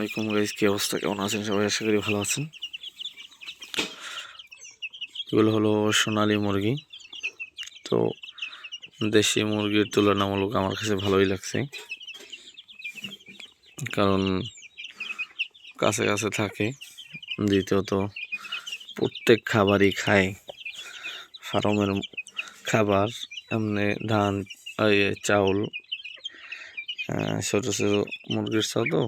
আসসালামাইকুম গাইজ কি অবস্থা? কেমন আছেন সবাই? আশা করি ভালো আছেন। এগুলো হলো সোনালি মুরগি। তো দেশি মুরগির তুলনামূলক আমার কাছে ভালোই লাগছে। কারণ কাছে কাছে থাকে। দ্বিতীয়ত, প্রত্যেক খাবারই খায়। ফার্মের খাবার, এমনি ধান চাউল ছোটো ছোটো মুরগির চাও তো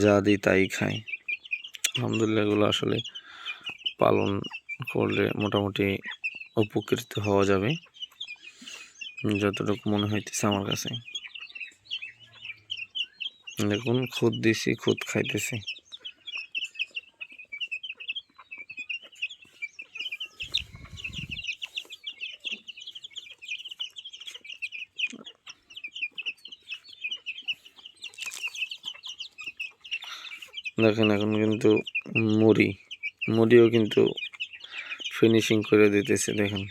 যা দিই তাই খাই। আলহামদুলিল্লাহ এগুলো আসলে পালন করলে মোটামুটি উপকৃত হওয়া যাবে, যতটুকু মনে হইতেছে আমার কাছে। দেখুন, খুদ দিছি, খুদ খাইতেছে। দেখেন এখন কিন্তু মুড়ি মুড়িও কিন্তু ফিনিশিং করে দিতেছে দেখেন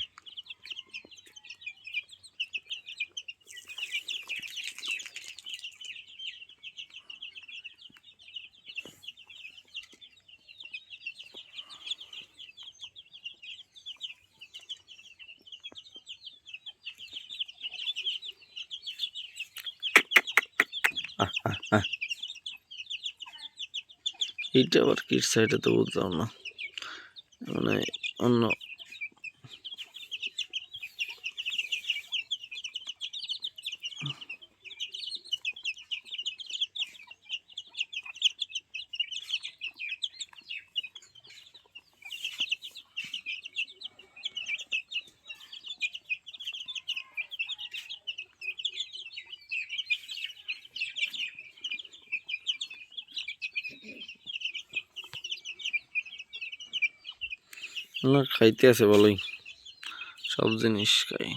আহ, আহ, আহ। এইটা আবার কিট সাইডে তো বুঝলাম না। মানে অন্য না খাইতে আছে ভালোই। সব জিনিস খাই।